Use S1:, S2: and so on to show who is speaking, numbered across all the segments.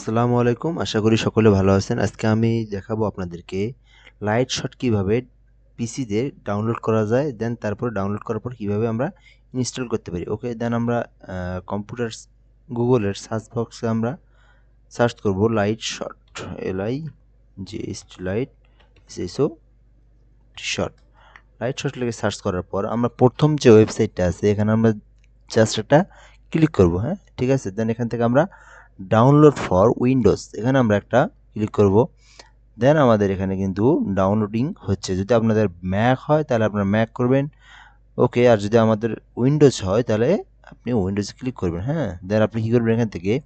S1: আসসালামু আলাইকুম। আশা করি সকলে ভালো আছেন। আজকে আমি দেখাবো আপনাদেরকে লাইট শট কীভাবে পিসিতে ডাউনলোড করা যায় দেন তারপর ডাউনলোড করার পর কীভাবে আমরা ইনস্টল করতে পারি। ওকে দেন আমরা কম্পিউটার গুগলের সার্চ বক্সে আমরা সার্চ করব light shot L I G light S O shot light shot লিখে সার্চ করার পর আমরা প্রথম যে ওয়েবসাইটটা আছে, এখানে আমরা জাস্ট একটা ক্লিক করব হ্যাঁ? ঠিক আছে? দেন এখান থেকে আমরা ডাউনলোড ফর উইন্ডোজ এখানে আমরা একটা ক্লিক করব। দেন আমাদের এখানে কিন্তু ডাউনলোডিং হচ্ছে। যদি আপনাদের ম্যাক হয়, তাহলে আপনারা ম্যাক করবেন। ওকে আর যদি আমাদের উইন্ডোজ হয়, তাহলে আপনি উইন্ডোজে ক্লিক করবেন হ্যাঁ? দেন আপনি কী করবেন এখান থেকে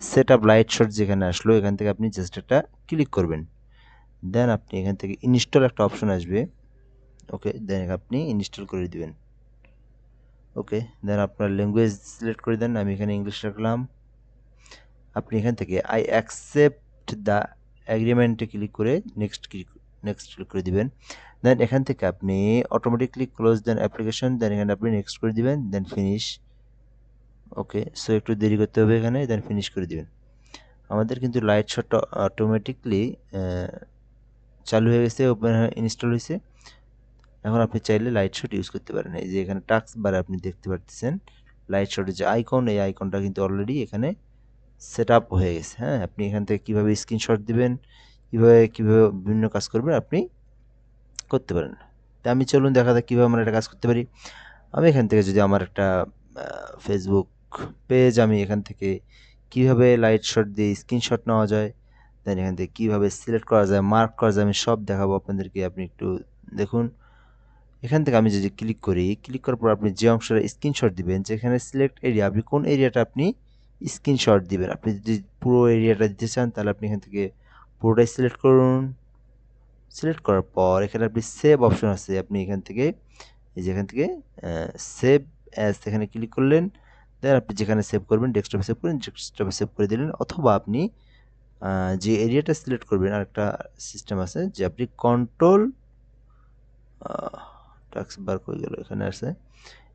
S1: সেট আপ লাইট শট যেখানে আসলো, এখান থেকে আপনি জাস্ট একটা ক্লিক করবেন। দেন আপনি এখান থেকে ইনস্টল একটা অপশন আসবে। ওকে দেন আপনি ইনস্টল করে দিবেন। ওকে দেন আপনার ল্যাঙ্গুয়েজ সিলেক্ট করে দেন। আমি এখানে ইংলিশ রাখলাম। আপনি এখান থেকে আই অ্যাকসেপ্ট দ্য অ্যাগ্রিমেন্টে ক্লিক করে নেক্সট ক্লিক নেক্সট ক্লিক করে দিবেন। দেন এখান থেকে আপনি automatically close then application then এখানে আপনি নেক্সট করে দিবেন দেন ফিনিশ ওকে সো একটু দেরি করতে হবে এখানে দেন ফিনিশ করে দিবেন। আমাদের কিন্তু লাইট শট অটোমেটিকলি চালু হয়ে গেছে ওপেন ইনস্টল হয়েছে। এখন আপনি চাইলে লাইট শট ইউজ করতে পারেন। এই যে এখানে টাক্স বারে আপনি দেখতে পাচ্ছেন লাইট শটের যে আইকন এই আইকনটা কিন্তু অলরেডি এখানে সেট আপ হয়ে গেছে। হ্যাঁ আপনি এখান থেকে কীভাবে স্ক্রিনশট দিবেন, কীভাবে কীভাবে বিভিন্ন কাজ করবেন আপনি করতে পারেন। তা আমি চলুন দেখা যাক কীভাবে আমরা একটা কাজ করতে পারি। আমি এখান থেকে যদি আমার একটা ফেসবুক পেজ আমি এখান থেকে কীভাবে লাইট শট দিয়ে স্ক্রিনশট নেওয়া যায় দেন এখান থেকে কীভাবে সিলেক্ট করা যায় মার্ক করা যায়, আমি সব দেখাবো আপনাদেরকে, আপনি একটু দেখুন। এখান থেকে আমি যদি ক্লিক করি ক্লিক করার পর আপনি যে অংশটা স্ক্রিনশট দিবেন, যেখানে সিলেক্ট এরিয়া আপনি কোন এরিয়াটা আপনি স্ক্রিনশট দিবেন। আপনি যদি পুরো এরিয়াটা দিতে চান, তাহলে আপনি এখান থেকে পুরোটাই সিলেক্ট করুন। সিলেক্ট করার পর এখানে আপনি সেভ অপশন আছে। আপনি এখান থেকে, এই যেখান থেকে সেভ অ্যাজ এখানে ক্লিক করলেন। দেন আপনি যেখানে সেভ করবেন ডেস্কটপে সেভ করবেন ডেস্কটপে সেভ করে দিলেন। অথবা আপনি যে এরিয়াটা সিলেক্ট করবেন, আরেকটা সিস্টেম আছে যে আপনি কন্ট্রোল টাক্স বার করে গেল এখানে আছে।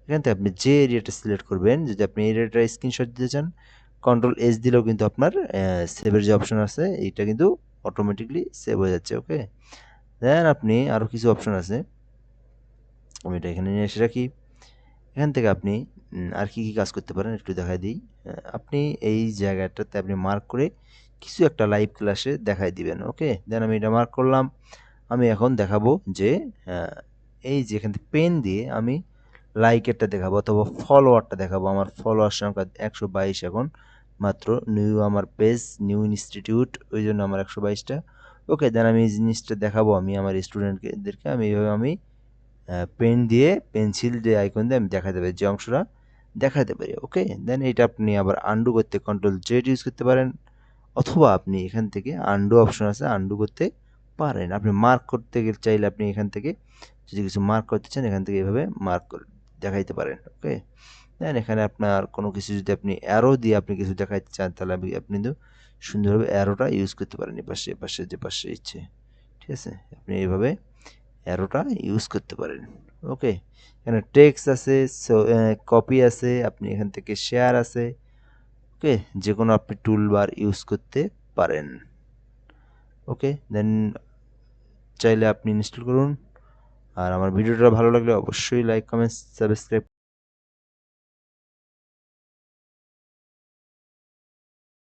S1: এখান থেকে আপনি যে এরিয়াটা সিলেক্ট করবেন, যদি আপনি এরিয়াটা স্ক্রিনশট দিতে চান কন্ট্রোল এস দিলেও কিন্তু আপনার সেভের যে অপশন আছে, এইটা কিন্তু অটোমেটিকলি সেভ হয়ে যাচ্ছে ওকে দেন আপনি আরও কিছু অপশন আছে। আমি এটা এখানে নিয়ে এসে রাখি। এখান থেকে আপনি আর কি কী কাজ করতে পারেন একটু দেখাই দিই। আপনি এই জায়গাটাতে আপনি মার্ক করে কিছু একটা লাইভ ক্লাসে দেখাই দিবেন ওকে দেন আমি এটা মার্ক করলাম। আমি এখন দেখাবো যে এই যে এখান থেকে পেন দিয়ে আমি লাইকেরটা দেখাবো অথবা ফলোয়ারটা দেখাবো। আমার ফলোয়ার সংখ্যা একশো বাইশ এখন। মাত্র নিউ আমার পেজ নিউ ইনস্টিটিউট ওই জন্য আমার একশো বাইশটা। ওকে দেন আমি এই জিনিসটা দেখাবো আমি আমার স্টুডেন্টদেরকে আমি এইভাবে আমি পেন দিয়ে পেন্সিল দিয়ে আইকন দিয়ে আমি দেখাতে পারি, যে অংশটা দেখাতে পারি। ওকে দেন এটা আপনি আবার আন্ডু করতে কন্ট্রোল জেড ইউজ করতে পারেন। অথবা আপনি এখান থেকে আন্ডু অপশন আছে আন্ডু করতে পারেন। আপনি মার্ক করতে গেলে চাইলে আপনি এখান থেকে যদি কিছু মার্ক করতে চান, এখান থেকে এভাবে মার্ক করে দেখাইতে পারেন ওকে দেন এখানে আপনার কোনো কিছু যদি আপনি অ্যারো দিয়ে আপনি কিছু দেখাইতে চান, তাহলে আপনি কিন্তু সুন্দরভাবে অ্যারোটা ইউজ করতে পারেন এপাশে এপাশে যে পাশে ইচ্ছে। ঠিক আছে? আপনি এইভাবে অ্যারোটা ইউজ করতে পারেন ওকে এখানে টেক্স আছে কপি আছে, আপনি এখান থেকে শেয়ার আছে ওকে যে কোনো আপনি টুল বার ইউজ করতে পারেন ওকে দেন চাইলে আপনি ইনস্টল করুন। আর আমার ভিডিওটা ভালো লাগলে অবশ্যই লাইক কমেন্ট সাবস্ক্রাইব